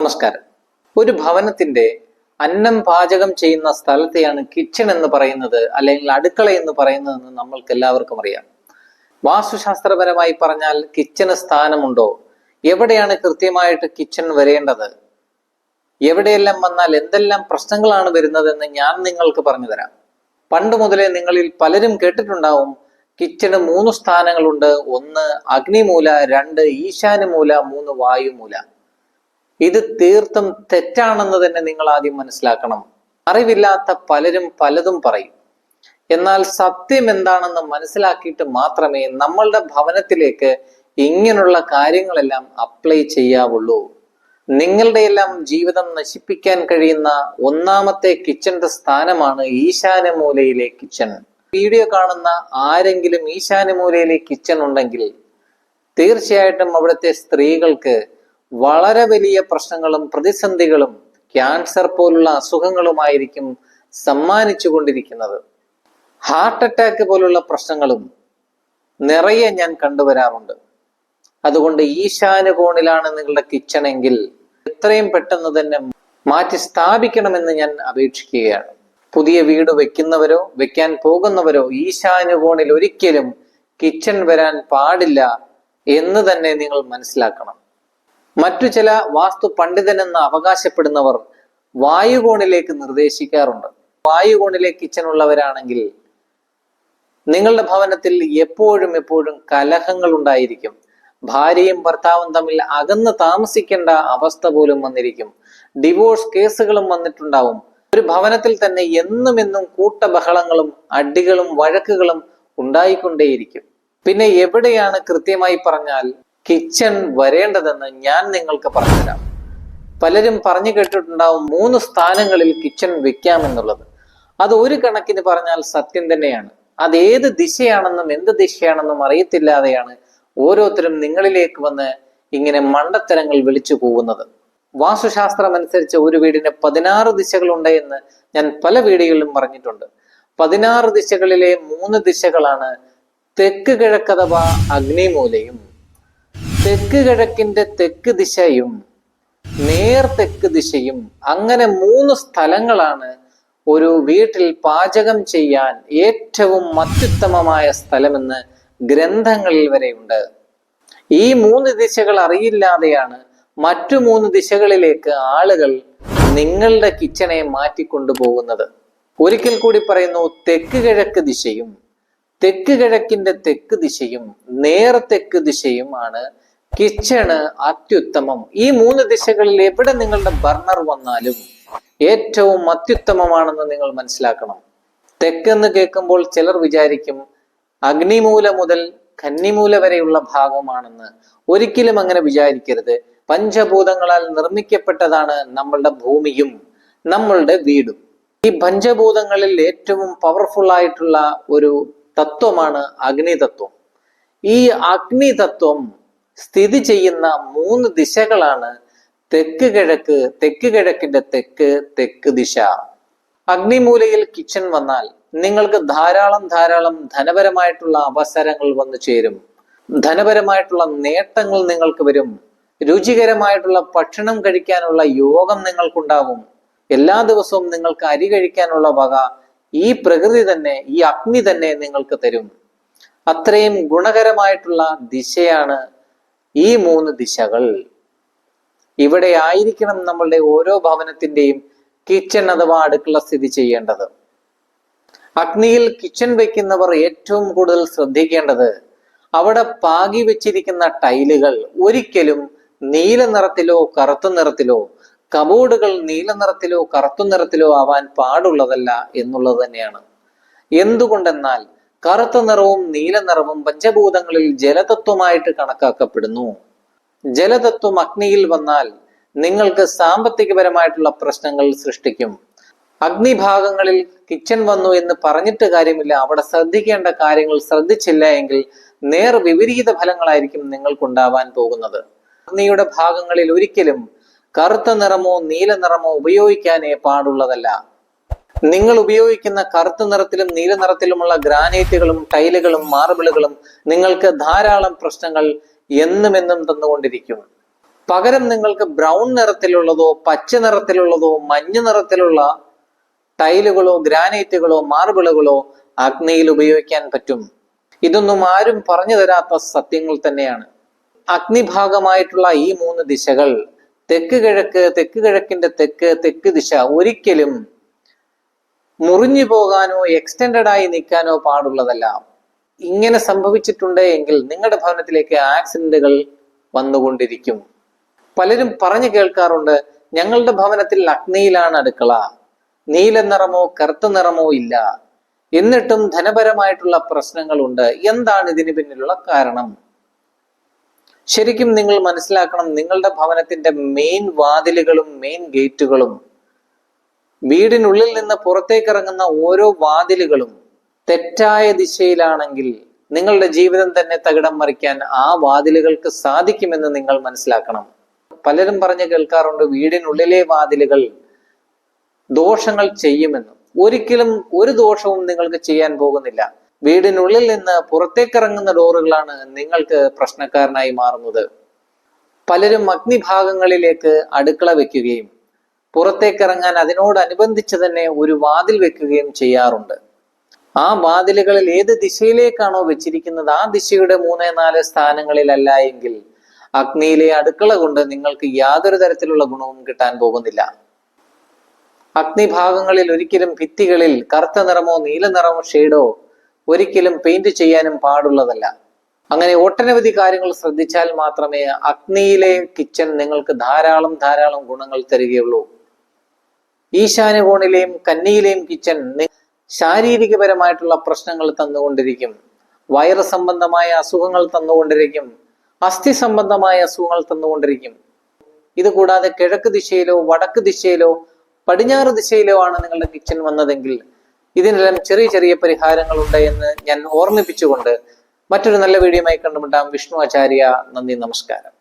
നമസ്കാരം. ഒരു ഭവനത്തിന്റെ അന്നം പാചകം ചെയ്യുന്ന സ്ഥലത്തെയാണ് കിച്ചൺ എന്ന് പറയുന്നത് അല്ലെങ്കിൽ അടുക്കള എന്ന് പറയുന്നതെന്ന് നമ്മൾക്ക് എല്ലാവർക്കും അറിയാം. വാസ്തുശാസ്ത്രപരമായി പറഞ്ഞാൽ കിച്ചന് സ്ഥാനമുണ്ടോ? എവിടെയാണ് കൃത്യമായിട്ട് കിച്ചൺ വരേണ്ടത്? എവിടെയെല്ലാം വന്നാൽ എന്തെല്ലാം പ്രശ്നങ്ങളാണ് വരുന്നത് എന്ന് ഞാൻ നിങ്ങൾക്ക് പറഞ്ഞു തരാം പണ്ട് മുതലേ നിങ്ങളിൽ പലരും കേട്ടിട്ടുണ്ടാവും കിച്ചണ് മൂന്ന് സ്ഥാനങ്ങളുണ്ട് ഒന്ന് അഗ്നിമൂല രണ്ട് ഈശാനുമൂല മൂന്ന് വായുമൂല. ഇത് തീർത്തും തെറ്റാണെന്ന് തന്നെ നിങ്ങൾ ആദ്യം മനസ്സിലാക്കണം. അറിവില്ലാത്ത പലരും പലതും പറയും. എന്നാൽ സത്യം എന്താണെന്ന് മനസ്സിലാക്കിയിട്ട് മാത്രമേ നമ്മളുടെ ഭവനത്തിലേക്ക് ഇങ്ങനെയുള്ള കാര്യങ്ങളെല്ലാം അപ്ലൈ ചെയ്യാവുള്ളൂ. നിങ്ങളുടെ എല്ലാം ജീവിതം നശിപ്പിക്കാൻ കഴിയുന്ന ഒന്നാമത്തെ കിച്ചന്റെ സ്ഥാനമാണ് ഈശാനമൂലയിലെ കിച്ചൺ വീഡിയോ കാണുന്ന ആരെങ്കിലും ഈശാനമൂലയിലെ കിച്ചൺ ഉണ്ടെങ്കിൽ തീർച്ചയായിട്ടും അവിടുത്തെ സ്ത്രീകൾക്ക് വളരെ വലിയ പ്രശ്നങ്ങളും പ്രതിസന്ധികളും ക്യാൻസർ പോലുള്ള അസുഖങ്ങളുമായിരിക്കും സമ്മാനിച്ചു കൊണ്ടിരിക്കുന്നത് ഹാർട്ട് അറ്റാക്ക് പോലുള്ള പ്രശ്നങ്ങളും നിറയെ ഞാൻ കണ്ടുവരാറുണ്ട്. അതുകൊണ്ട് ഈശാനുകോണിലാണ് നിങ്ങളുടെ കിച്ചൺ എങ്കിൽ എത്രയും പെട്ടെന്ന് തന്നെ മാറ്റി സ്ഥാപിക്കണമെന്ന് ഞാൻ അപേക്ഷിക്കുകയാണ്. പുതിയ വീട് വെക്കുന്നവരോ വെക്കാൻ പോകുന്നവരോ ഈശാനുകോണിൽ ഒരിക്കലും കിച്ചൺ വരാൻ പാടില്ല എന്ന് തന്നെ നിങ്ങൾ മനസ്സിലാക്കണം. മറ്റു ചില വാസ്തു പണ്ഡിതനെന്ന് അവകാശപ്പെടുന്നവർ വായുകോണിലേക്ക് നിർദ്ദേശിക്കാറുണ്ട്. വായുകോണിലെ കിച്ചൺ ഉള്ളവരാണെങ്കിൽ നിങ്ങളുടെ ഭവനത്തിൽ എപ്പോഴും എപ്പോഴും കലഹങ്ങൾ ഉണ്ടായിരിക്കും. ഭാര്യയും ഭർത്താവും തമ്മിൽ അകന്ന് താമസിക്കേണ്ട അവസ്ഥ പോലും വന്നിരിക്കും. ഡിവോഴ്സ് കേസുകളും വന്നിട്ടുണ്ടാവും. ഒരു ഭവനത്തിൽ തന്നെ എന്നും എന്നും കൂട്ടബഹളങ്ങളും അടികളും വഴക്കുകളും ഉണ്ടായിക്കൊണ്ടേയിരിക്കും. പിന്നെ എവിടെയാണ് കൃത്യമായി പറഞ്ഞാൽ കിച്ചൺ വരേണ്ടതെന്ന് ഞാൻ നിങ്ങൾക്ക് പറഞ്ഞുതരാം. പലരും പറഞ്ഞു കേട്ടിട്ടുണ്ടാവും മൂന്ന് സ്ഥാനങ്ങളിൽ കിച്ചൺ വെക്കാമെന്നുള്ളത്. അത് ഒരു കണക്കിന് പറഞ്ഞാൽ സത്യം തന്നെയാണ്. അത് ഏത് ദിശയാണെന്നും എന്ത് ദിശയാണെന്നും അറിയത്തില്ലാതെയാണ് ഓരോരുത്തരും നിങ്ങളിലേക്ക് വന്ന് ഇങ്ങനെ മണ്ടത്തരങ്ങൾ വിളിച്ചു പോകുന്നത് വാസ്തുശാസ്ത്രം അനുസരിച്ച് ഒരു വീടിന് പതിനാറ് ദിശകളുണ്ട് എന്ന് ഞാൻ പല വീടുകളിലും പറഞ്ഞിട്ടുണ്ട്. പതിനാറ് ദിശകളിലെ മൂന്ന് ദിശകളാണ് തെക്ക് കിഴക്കഥവാ അഗ്നിമൂലയും. തെക്ക് കിഴക്കിന്റെ തെക്ക് ദിശയും നേർ തെക്ക് ദിശയും അങ്ങനെ മൂന്ന് സ്ഥലങ്ങളാണ് ഒരു വീട്ടിൽ പാചകം ചെയ്യാൻ ഏറ്റവും അത്യുത്തമമായ സ്ഥലമെന്ന് ഗ്രന്ഥങ്ങളിൽ വരെയുണ്ട്. ഈ മൂന്ന് ദിശകൾ അറിയില്ലാതെയാണ് മറ്റു മൂന്ന് ദിശകളിലേക്ക് ആളുകൾ നിങ്ങളുടെ കിച്ചണെ മാറ്റിക്കൊണ്ടുപോകുന്നത്. ഒരിക്കൽ കൂടി പറയുന്നു തെക്ക് കിഴക്ക് ദിശയും തെക്ക് കിഴക്കിന്റെ തെക്ക് ദിശയും നേർ തെക്ക് ദിശയുമാണ് കിച്ചണ് അത്യുത്തമം. ഈ മൂന്ന് ദിശകളിൽ എവിടെ നിങ്ങളുടെ ബർണർ വന്നാലും ഏറ്റവും അത്യുത്തമമാണെന്ന് നിങ്ങൾ മനസ്സിലാക്കണം. തെക്കെന്ന് കേൾക്കുമ്പോൾ ചിലർ വിചാരിക്കും അഗ്നിമൂല മുതൽ കന്നിമൂല വരെയുള്ള ഭാഗമാണെന്ന്. ഒരിക്കലും അങ്ങനെ വിചാരിക്കരുത്. പഞ്ചഭൂതങ്ങളാൽ നിർമ്മിക്കപ്പെട്ടതാണ് നമ്മളുടെ ഭൂമിയും നമ്മളുടെ വീടും. ഈ പഞ്ചഭൂതങ്ങളിൽ ഏറ്റവും പവർഫുൾ ആയിട്ടുള്ള ഒരു തത്വമാണ് അഗ്നിതത്വം. ഈ അഗ്നിതത്വം സ്ഥിതി ചെയ്യുന്ന മൂന്ന് ദിശകളാണ് തെക്ക് കിഴക്ക് തെക്ക് കിഴക്കിന്റെ തെക്ക് തെക്ക് ദിശ. അഗ്നിമൂലയിൽ കിച്ചൺ വന്നാൽ നിങ്ങൾക്ക് ധാരാളം ധാരാളം ധനപരമായിട്ടുള്ള അവസരങ്ങൾ വന്നു ചേരും. ധനപരമായിട്ടുള്ള നേട്ടങ്ങൾ നിങ്ങൾക്ക് വരും. രുചികരമായിട്ടുള്ള ഭക്ഷണം കഴിക്കാനുള്ള യോഗം നിങ്ങൾക്കുണ്ടാവും. എല്ലാ ദിവസവും നിങ്ങൾക്ക് അരി കഴിക്കാനുള്ള വക ഈ പ്രകൃതി തന്നെ ഈ അഗ്നി തന്നെ നിങ്ങൾക്ക് തരും. അത്രയും ഗുണകരമായിട്ടുള്ള ദിശയാണ് ഈ മൂന്ന് ദിശകൾ ഇവിടെ ആയിരിക്കണം നമ്മളുടെ ഓരോ ഭവനത്തിന്റെയും കിച്ചൺ അഥവാ അടുക്കള സ്ഥിതി ചെയ്യേണ്ടത്. അഗ്നിയിൽ കിച്ചൺ വെക്കുന്നവർ ഏറ്റവും കൂടുതൽ ശ്രദ്ധിക്കേണ്ടത് അവിടെ പാകി വെച്ചിരിക്കുന്ന ടൈലുകൾ ഒരിക്കലും നീല നിറത്തിലോ കറുത്ത നിറത്തിലോ കബോർഡുകൾ നീല നിറത്തിലോ കറുത്ത നിറത്തിലോ ആവാൻ പാടുള്ളതല്ല എന്നുള്ളത് തന്നെയാണ്. എന്തുകൊണ്ടെന്നാൽ കറുത്ത നിറവും നീല നിറവും പഞ്ചഭൂതങ്ങളിൽ ജലതത്വമായിട്ട് കണക്കാക്കപ്പെടുന്നു. ജലതത്വം അഗ്നിയിൽ വന്നാൽ നിങ്ങൾക്ക് സാമ്പത്തികപരമായിട്ടുള്ള പ്രശ്നങ്ങൾ സൃഷ്ടിക്കും. അഗ്നിഭാഗങ്ങളിൽ കിച്ചൺ വന്നു എന്ന് പറഞ്ഞിട്ട് കാര്യമില്ല. അവിടെ ശ്രദ്ധിക്കേണ്ട കാര്യങ്ങൾ ശ്രദ്ധിച്ചില്ല എങ്കിൽ നേർ വിപരീത ഫലങ്ങളായിരിക്കും നിങ്ങൾക്കുണ്ടാവാൻ പോകുന്നത്. അഗ്നിയുടെ ഭാഗങ്ങളിൽ ഒരിക്കലും കറുത്ത നിറമോ നീല നിറമോ ഉപയോഗിക്കാനേ പാടുള്ളതല്ല. നിങ്ങൾ ഉപയോഗിക്കുന്ന കറുത്ത നിറത്തിലും നീല നിറത്തിലുമുള്ള ഗ്രാനൈറ്റുകളും ടൈലുകളും മാർബിളുകളും നിങ്ങൾക്ക് ധാരാളം പ്രശ്നങ്ങൾ എന്നും എന്നും തന്നുകൊണ്ടിരിക്കും. പകരം നിങ്ങൾക്ക് ബ്രൗൺ നിറത്തിലുള്ളതോ പച്ച നിറത്തിലുള്ളതോ മഞ്ഞ നിറത്തിലുള്ള ടൈലുകളോ ഗ്രാനൈറ്റുകളോ മാർബിളുകളോ അഗ്നിയിൽ ഉപയോഗിക്കാൻ പറ്റും. ഇതൊന്നും ആരും പറഞ്ഞു തരാത്ത സത്യങ്ങൾ തന്നെയാണ്. അഗ്നിഭാഗമായിട്ടുള്ള ഈ മൂന്ന് ദിശകൾ തെക്ക് കിഴക്ക് തെക്ക് കിഴക്കിന്റെ തെക്ക് തെക്ക് ദിശ ഒരിക്കലും മുറിഞ്ഞു പോകാനോ എക്സ്റ്റെൻഡഡ് ആയി നിൽക്കാനോ പാടുള്ളതല്ല. ഇങ്ങനെ സംഭവിച്ചിട്ടുണ്ട് എങ്കിൽ നിങ്ങളുടെ ഭവനത്തിലേക്ക് ആക്സിഡന്റുകൾ വന്നുകൊണ്ടിരിക്കും. പലരും പറഞ്ഞു കേൾക്കാറുണ്ട് ഞങ്ങളുടെ ഭവനത്തിൽ അഗ്നിയിലാണ് അടുക്കള. നീല നിറമോ കറുത്ത നിറമോ ഇല്ല. എന്നിട്ടും ധനപരമായിട്ടുള്ള പ്രശ്നങ്ങളുണ്ട്. എന്താണ് ഇതിന് പിന്നിലുള്ള കാരണം? ശരിക്കും നിങ്ങൾ മനസ്സിലാക്കണം നിങ്ങളുടെ ഭവനത്തിന്റെ മെയിൻ വാതിലുകളും മെയിൻ ഗേറ്റുകളും വീടിനുള്ളിൽ നിന്ന് പുറത്തേക്ക് ഇറങ്ങുന്ന ഓരോ വാതിലുകളും തെറ്റായ ദിശയിലാണെങ്കിൽ നിങ്ങളുടെ ജീവിതം തന്നെ തകിടം മറിക്കാൻ ആ വാതിലുകൾക്ക് സാധിക്കുമെന്ന് നിങ്ങൾ മനസ്സിലാക്കണം. പലരും പറഞ്ഞു കേൾക്കാറുണ്ട് വീടിനുള്ളിലെ വാതിലുകൾ ദോഷങ്ങൾ ചെയ്യുമെന്ന്. ഒരിക്കലും ഒരു ദോഷവും നിങ്ങൾക്ക് ചെയ്യാൻ പോകുന്നില്ല. വീടിനുള്ളിൽ നിന്ന് പുറത്തേക്കിറങ്ങുന്ന ഡോറുകളാണ് നിങ്ങൾക്ക് പ്രശ്നക്കാരനായി മാറുന്നത്. പലരും അഗ്നിഭാഗങ്ങളിലേക്ക് അടുക്കള വെക്കുകയും പുറത്തേക്കിറങ്ങാൻ അതിനോടനുബന്ധിച്ച് തന്നെ ഒരു വാതിൽ വെക്കുകയും ചെയ്യാറുണ്ട്. ആ വാതിലുകളിൽ ഏത് ദിശയിലേക്കാണോ വെച്ചിരിക്കുന്നത് ആ ദിശയുടെ മൂന്ന് നാല് സ്ഥാനങ്ങളിലല്ല എങ്കിൽ അഗ്നിയിലെ അടുക്കള കൊണ്ട് നിങ്ങൾക്ക് യാതൊരു തരത്തിലുള്ള ഗുണവും കിട്ടാൻ പോകുന്നില്ല. അഗ്നിഭാഗങ്ങളിൽ ഒരിക്കലും ഭിത്തികളിൽ കറുത്ത നിറമോ നീല നിറമോ ഷെയ്ഡോ ഒരിക്കലും പെയിന്റ് ചെയ്യാനും പാടുള്ളതല്ല. അങ്ങനെ ഒട്ടനവധി കാര്യങ്ങൾ ശ്രദ്ധിച്ചാൽ മാത്രമേ അഗ്നിയിലെ കിച്ചൺ നിങ്ങൾക്ക് ധാരാളം ധാരാളം ഗുണങ്ങൾ തരികയുള്ളൂ. ഈശാന കോണിലെയും കന്നിയിലെയും കിച്ചൺ ശാരീരികപരമായിട്ടുള്ള പ്രശ്നങ്ങൾ തന്നുകൊണ്ടിരിക്കും. വയറ് സംബന്ധമായ അസുഖങ്ങൾ തന്നുകൊണ്ടിരിക്കും. അസ്ഥി സംബന്ധമായ അസുഖങ്ങൾ തന്നുകൊണ്ടിരിക്കും. ഇത് കൂടാതെ കിഴക്ക് ദിശയിലോ വടക്ക് ദിശയിലോ പടിഞ്ഞാറ് ദിശയിലോ ആണ് നിങ്ങളുടെ കിച്ചൺ വന്നതെങ്കിൽ ഇതിനെല്ലാം ചെറിയ ചെറിയ പരിഹാരങ്ങൾ ഉണ്ട് എന്ന് ഞാൻ ഓർമ്മിപ്പിച്ചുകൊണ്ട് മറ്റൊരു നല്ല വീഡിയോയുമായി കണ്ടുമുട്ടാം. വിഷ്ണു ആചാര്യ നന്ദി നമസ്കാരം.